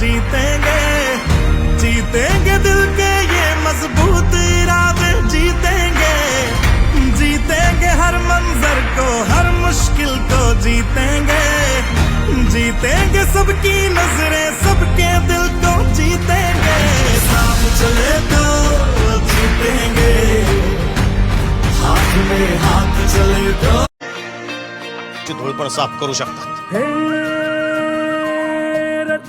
जीतेंगे जीतेंगे दिल के ये मज़बूत इरादे जीतेंगे जीतेंगे हर मंजर को हर मुश्किल को जीतेंगे जीतेंगे सबकी नज़रें सबके दिल को जीतेंगे। साथ चले तो जीतेंगे हाथ में हाथ चले तो। धूळ पण साफ़ करू शकतात हे रथ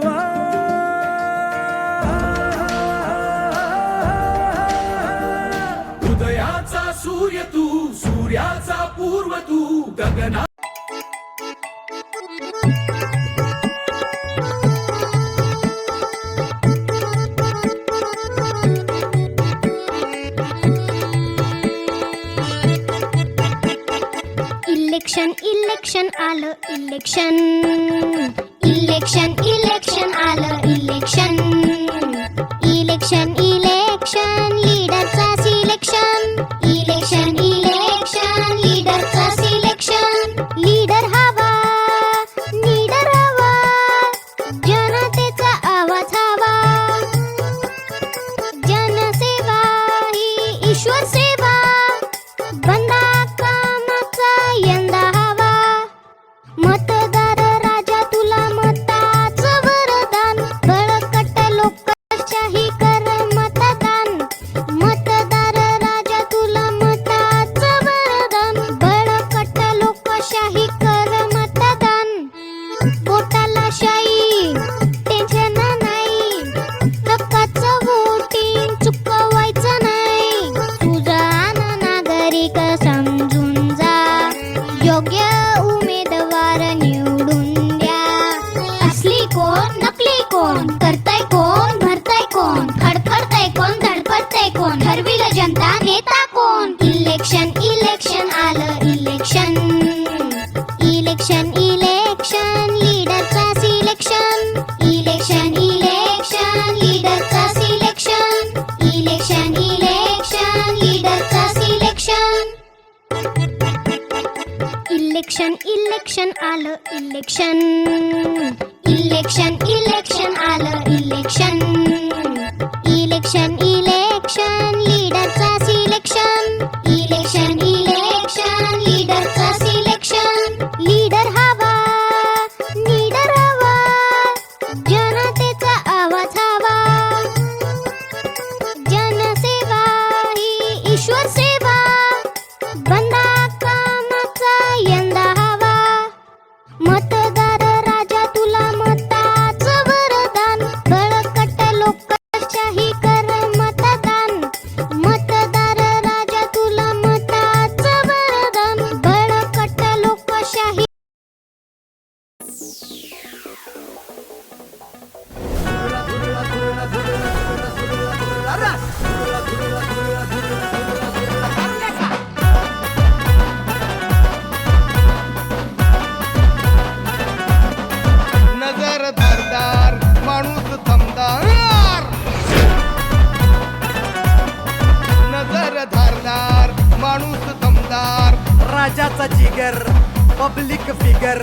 उदयाचा सूर्य तू सूर्याचा पूर्व तू गगना इलेक्शन इलेक्शन आलं इलेक्शन इलेक्शन इलेक्शन आलं इलेक्शन sure समजून जा. योग्य इलेक्शन इलेक्शन आलं इलेक्शन इलेक्शन इलेक्शन आलं इलेक्शन इलेक्शन इलेक्शन माणूस जिगर पब्लिक फिगर